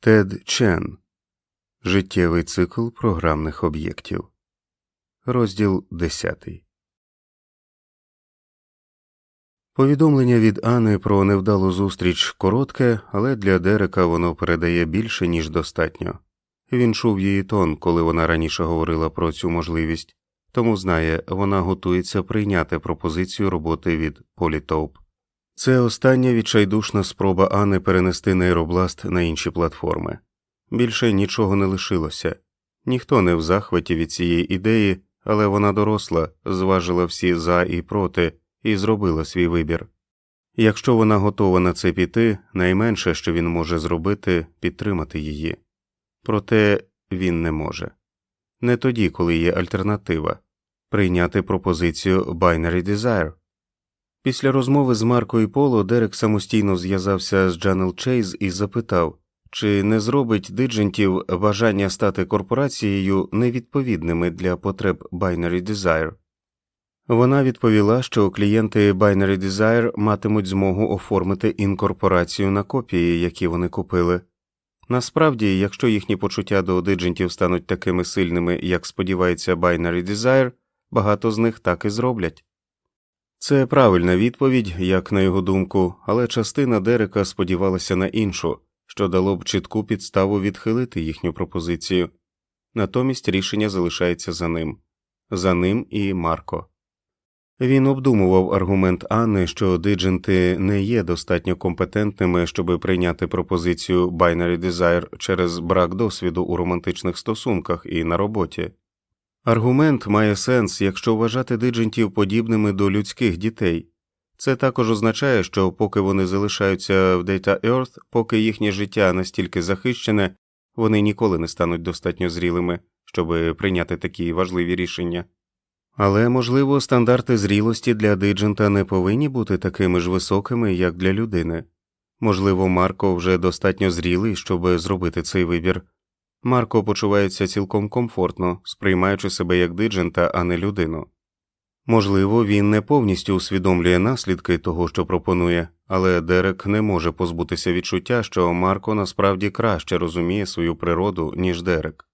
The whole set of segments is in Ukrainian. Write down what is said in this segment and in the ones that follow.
Тед Чен Життєвий цикл програмних об'єктів. Розділ 10. Повідомлення від Ани про невдалу зустріч коротке, але для Дерека воно передає більше, ніж достатньо. Він чув її тон, коли вона раніше говорила про цю можливість, тому знає, вона готується прийняти пропозицію роботи від Політоуп. Це остання відчайдушна спроба Ани перенести нейробласт на інші платформи. Більше нічого не лишилося, ніхто не в захваті від цієї ідеї, але вона доросла, зважила всі за і проти і зробила свій вибір. Якщо вона готова на це піти, найменше, що він може зробити, підтримати її. Проте він не може. Не тоді, коли є альтернатива прийняти пропозицію Binary Desire. Після розмови з Маркою Поло Дерек самостійно зв'язався з Джанел Чейз і запитав, чи не зробить диджентів бажання стати корпорацією невідповідними для потреб Binary Desire. Вона відповіла, що клієнти Binary Desire матимуть змогу оформити інкорпорацію на копії, які вони купили. Насправді, якщо їхні почуття до диджентів стануть такими сильними, як сподівається Binary Desire, багато з них так і зроблять. Це правильна відповідь, як на його думку, але частина Дерека сподівалася на іншу, що дало б чітку підставу відхилити їхню пропозицію. Натомість рішення залишається за ним за ним і Марко. Він обдумував аргумент Анни, що дидженти не є достатньо компетентними, щоб прийняти пропозицію Binary Desire через брак досвіду у романтичних стосунках і на роботі. Аргумент має сенс, якщо вважати диджентів подібними до людських дітей. Це також означає, що поки вони залишаються в Data Earth, поки їхнє життя настільки захищене, вони ніколи не стануть достатньо зрілими, щоб прийняти такі важливі рішення. Але, можливо, стандарти зрілості для диджента не повинні бути такими ж високими, як для людини. Можливо, Марко вже достатньо зрілий, щоб зробити цей вибір. Марко почувається цілком комфортно, сприймаючи себе як диджента, а не людину. Можливо, він не повністю усвідомлює наслідки того, що пропонує, але Дерек не може позбутися відчуття, що Марко насправді краще розуміє свою природу, ніж Дерек.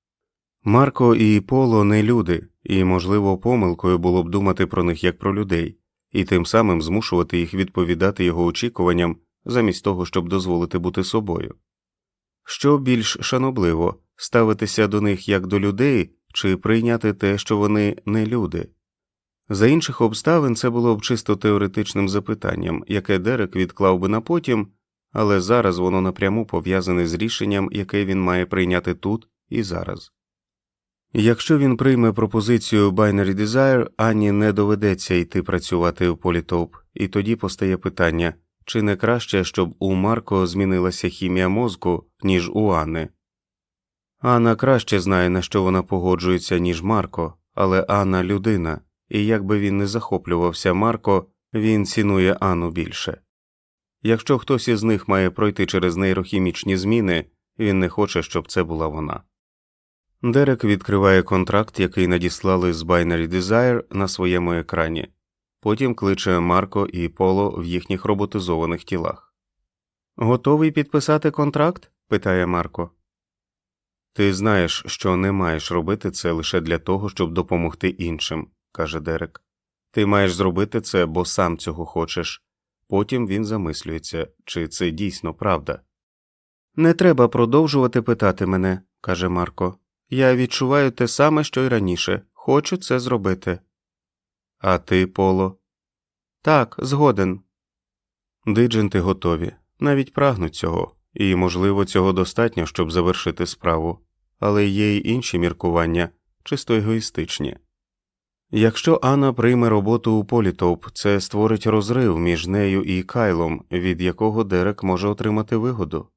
Марко і Поло не люди, і, можливо, помилкою було б думати про них як про людей, і тим самим змушувати їх відповідати його очікуванням замість того, щоб дозволити бути собою. Що більш шанобливо ставитися до них як до людей чи прийняти те, що вони не люди. За інших обставин це було б чисто теоретичним запитанням, яке Дерек відклав би на потім, але зараз воно напряму пов'язане з рішенням, яке він має прийняти тут і зараз. Якщо він прийме пропозицію Binary Desire, Ані не доведеться йти працювати в Політоп, і тоді постає питання чи не краще, щоб у Марко змінилася хімія мозку, ніж у Анни. Анна краще знає, на що вона погоджується, ніж Марко, але Анна людина, і як би він не захоплювався Марко, він цінує Анну більше. Якщо хтось із них має пройти через нейрохімічні зміни, він не хоче, щоб це була вона. Дерек відкриває контракт, який надіслали з Binary Desire на своєму екрані, потім кличе Марко і Поло в їхніх роботизованих тілах. Готовий підписати контракт? питає Марко. Ти знаєш, що не маєш робити це лише для того, щоб допомогти іншим, каже Дерек. Ти маєш зробити це, бо сам цього хочеш. Потім він замислюється, чи це дійсно правда. Не треба продовжувати питати мене, каже Марко. Я відчуваю те саме, що й раніше. Хочу це зробити. А ти, Поло? Так, згоден. Дидженти готові, навіть прагнуть цього, і, можливо, цього достатньо, щоб завершити справу, але є й інші міркування, чисто егоїстичні. Якщо Анна прийме роботу у Політоп, це створить розрив між нею і Кайлом, від якого Дерек може отримати вигоду.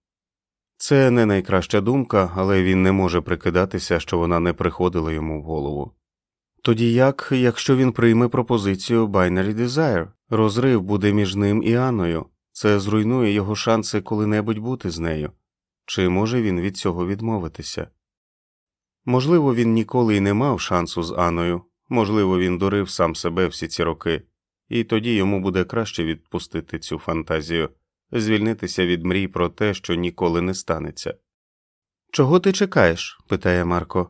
Це не найкраща думка, але він не може прикидатися, що вона не приходила йому в голову. Тоді як, якщо він прийме пропозицію Binary Desire, розрив буде між ним і Анною, це зруйнує його шанси коли-небудь бути з нею, чи може він від цього відмовитися? Можливо, він ніколи й не мав шансу з Анною, можливо, він дурив сам себе всі ці роки, і тоді йому буде краще відпустити цю фантазію, звільнитися від мрій про те, що ніколи не станеться. Чого ти чекаєш? питає Марко.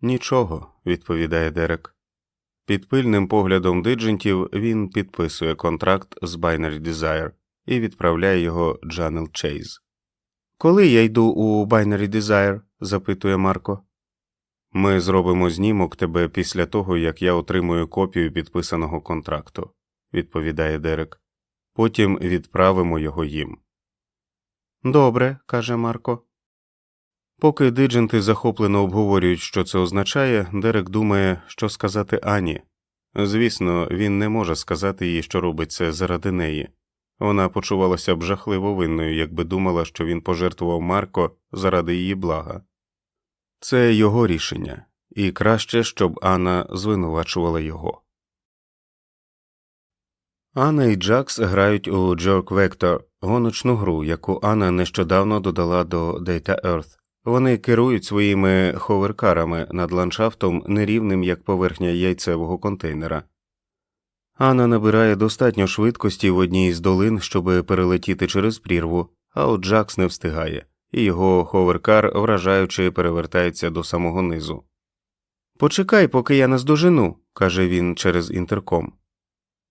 Нічого, відповідає Дерек. Під пильним поглядом диджентів він підписує контракт з Binary Desire і відправляє його Джанел Чейз. Коли я йду у Binary Desire? запитує Марко. Ми зробимо знімок тебе після того, як я отримую копію підписаного контракту, відповідає Дерек. Потім відправимо його їм. Добре, каже Марко. Поки дидженти захоплено обговорюють, що це означає, Дерек думає, що сказати Ані. Звісно, він не може сказати їй, що робить це заради неї. Вона почувалася б жахливо винною, якби думала, що він пожертвував Марко заради її блага. Це його рішення, і краще, щоб Анна звинувачувала його. Анна і Джакс грають у Jerk Vector, гоночну гру, яку Анна нещодавно додала до Data Earth. Вони керують своїми ховеркарами над ландшафтом нерівним як поверхня яйцевого контейнера. Анна набирає достатньо швидкості в одній із долин, щоб перелетіти через прірву, а от Джакс не встигає, і його ховеркар, вражаючи, перевертається до самого низу. Почекай, поки я наздожену, каже він через інтерком.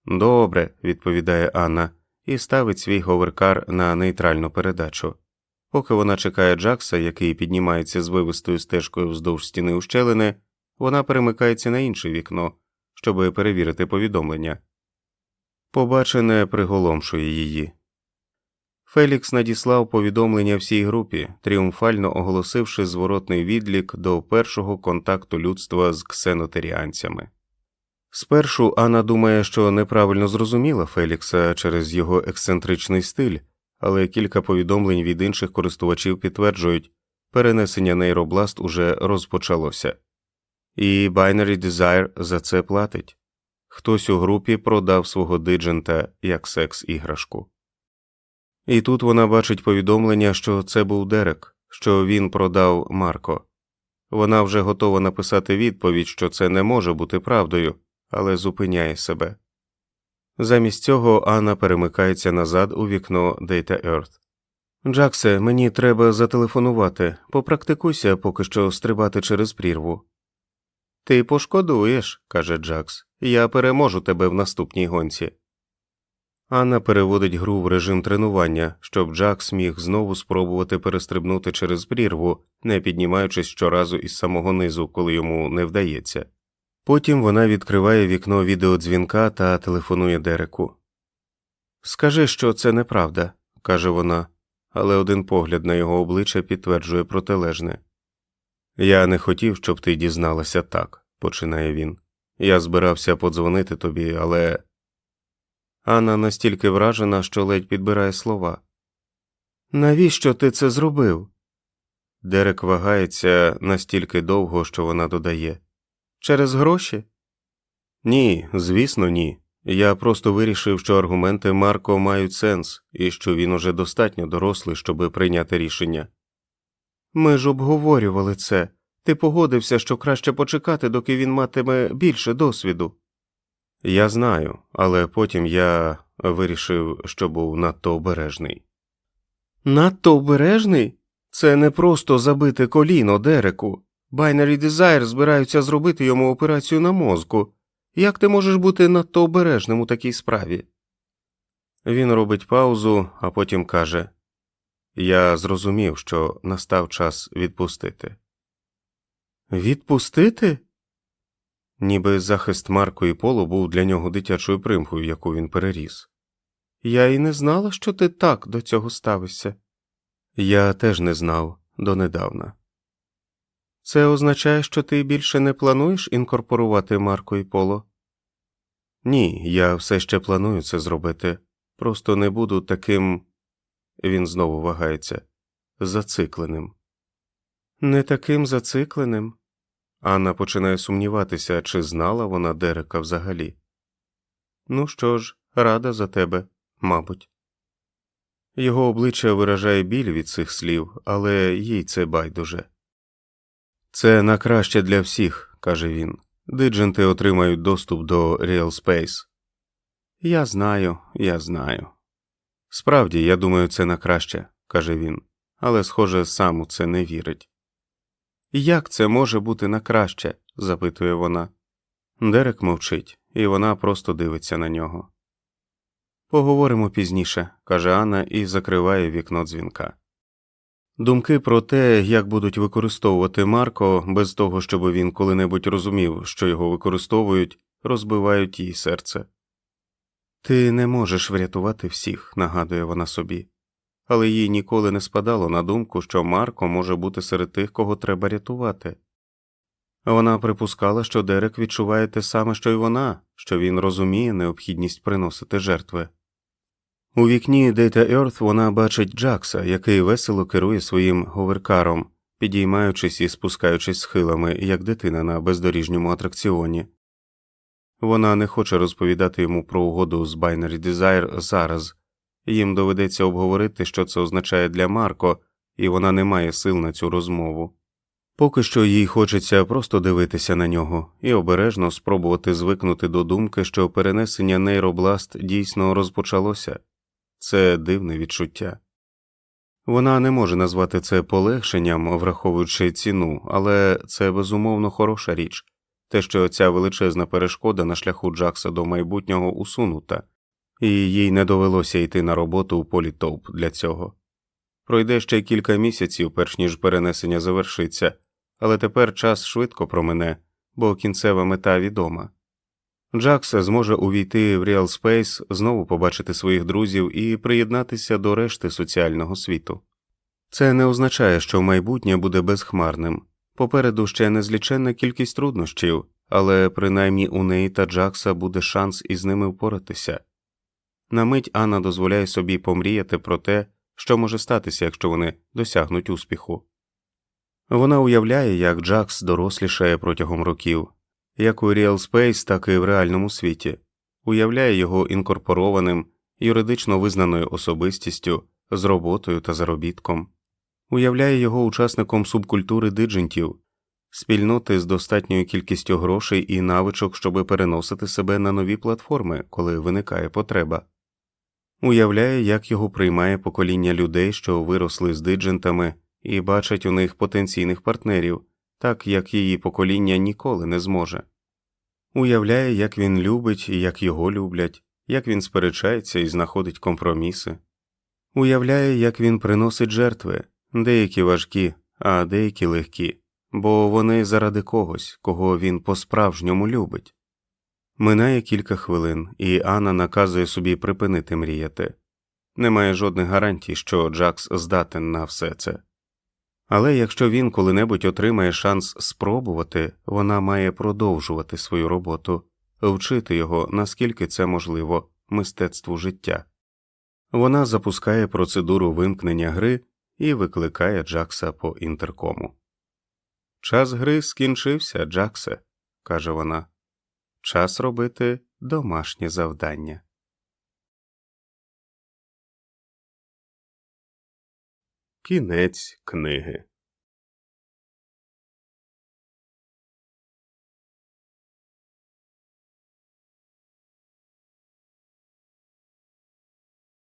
Добре, відповідає Анна, і ставить свій ховеркар на нейтральну передачу. Поки вона чекає Джакса, який піднімається з вивистою стежкою вздовж стіни ущелини, вона перемикається на інше вікно, щоб перевірити повідомлення. Побачене приголомшує її. Фелікс надіслав повідомлення всій групі, тріумфально оголосивши зворотний відлік до першого контакту людства з ксенотеріанцями. Спершу Анна думає, що неправильно зрозуміла Фелікса через його ексцентричний стиль, але кілька повідомлень від інших користувачів підтверджують, перенесення нейробласт уже розпочалося, і Binary Desire за це платить. Хтось у групі продав свого диджента як секс іграшку. І тут вона бачить повідомлення, що це був Дерек, що він продав Марко. Вона вже готова написати відповідь, що це не може бути правдою, але зупиняє себе. Замість цього Анна перемикається назад у вікно Data Earth. Джаксе, мені треба зателефонувати, попрактикуйся поки що стрибати через прірву. Ти пошкодуєш, каже Джакс, я переможу тебе в наступній гонці. Анна переводить гру в режим тренування, щоб Джакс міг знову спробувати перестрибнути через прірву, не піднімаючись щоразу із самого низу, коли йому не вдається. Потім вона відкриває вікно відеодзвінка та телефонує Дереку. Скажи, що це неправда, каже вона, але один погляд на його обличчя підтверджує протилежне. Я не хотів, щоб ти дізналася так, починає він. Я збирався подзвонити тобі, але. Анна настільки вражена, що ледь підбирає слова. Навіщо ти це зробив? Дерек вагається настільки довго, що вона додає. Через гроші? Ні, звісно, ні. Я просто вирішив, що аргументи Марко мають сенс і що він уже достатньо дорослий, щоби прийняти рішення. Ми ж обговорювали це. Ти погодився, що краще почекати, доки він матиме більше досвіду. Я знаю, але потім я вирішив, що був надто обережний. Надто обережний? Це не просто забити коліно Дереку. Binary Desire збираються зробити йому операцію на мозку. Як ти можеш бути надто обережним у такій справі? Він робить паузу, а потім каже Я зрозумів, що настав час відпустити. Відпустити? Ніби захист Марко і Полу був для нього дитячою примхою, яку він переріс. Я і не знала, що ти так до цього ставишся. Я теж не знав донедавна. Це означає, що ти більше не плануєш інкорпорувати Марко і Поло? Ні, я все ще планую це зробити. Просто не буду таким. Він знову вагається зацикленим. Не таким зацикленим. Анна починає сумніватися, чи знала вона Дерека взагалі. Ну що ж, рада за тебе, мабуть. Його обличчя виражає біль від цих слів, але їй це байдуже. Це на краще для всіх, каже він. Дидженти отримають доступ до Real Space. Я знаю, я знаю. Справді, я думаю, це на краще, каже він. але, схоже, сам у це не вірить. Як це може бути на краще? запитує вона. Дерек мовчить, і вона просто дивиться на нього. Поговоримо пізніше, каже Анна і закриває вікно дзвінка. Думки про те, як будуть використовувати Марко, без того, щоб він коли-небудь розумів, що його використовують, розбивають їй серце. Ти не можеш врятувати всіх, нагадує вона собі, але їй ніколи не спадало на думку, що Марко може бути серед тих, кого треба рятувати. Вона припускала, що Дерек відчуває те саме, що й вона, що він розуміє необхідність приносити жертви. У вікні Data Earth вона бачить Джакса, який весело керує своїм говеркаром, підіймаючись і спускаючись схилами, як дитина на бездоріжньому атракціоні. Вона не хоче розповідати йому про угоду з Binary Desire зараз, їм доведеться обговорити, що це означає для Марко, і вона не має сил на цю розмову. Поки що їй хочеться просто дивитися на нього і обережно спробувати звикнути до думки, що перенесення нейробласт дійсно розпочалося це дивне відчуття. Вона не може назвати це полегшенням, враховуючи ціну, але це безумовно хороша річ те, що ця величезна перешкода на шляху Джакса до майбутнього усунута, і їй не довелося йти на роботу у політоп для цього. Пройде ще кілька місяців, перш ніж перенесення завершиться, але тепер час швидко промине, бо кінцева мета відома. Джакс зможе увійти в Real Space, знову побачити своїх друзів і приєднатися до решти соціального світу. Це не означає, що майбутнє буде безхмарним. Попереду ще незліченна кількість труднощів, але принаймні у неї та Джакса буде шанс із ними впоратися. На мить Анна дозволяє собі помріяти про те, що може статися, якщо вони досягнуть успіху. Вона уявляє, як Джакс дорослішає протягом років, як у Real Space, так і в реальному світі, уявляє його інкорпорованим, юридично визнаною особистістю, з роботою та заробітком, уявляє його учасником субкультури диджентів, спільноти з достатньою кількістю грошей і навичок, щоб переносити себе на нові платформи, коли виникає потреба. Уявляє, як його приймає покоління людей, що виросли з диджентами і бачать у них потенційних партнерів, так як її покоління ніколи не зможе. Уявляє, як він любить і як його люблять, як він сперечається і знаходить компроміси. Уявляє, як він приносить жертви, деякі важкі, а деякі легкі, бо вони заради когось, кого він по справжньому любить. Минає кілька хвилин, і Анна наказує собі припинити мріяти. Немає жодних гарантій, що Джакс здатен на все це. Але якщо він коли-небудь отримає шанс спробувати, вона має продовжувати свою роботу, вчити його, наскільки це можливо, мистецтву життя. Вона запускає процедуру вимкнення гри і викликає Джакса по інтеркому. Час гри скінчився, Джаксе, каже вона. Час робити домашнє завдання. Кінець книги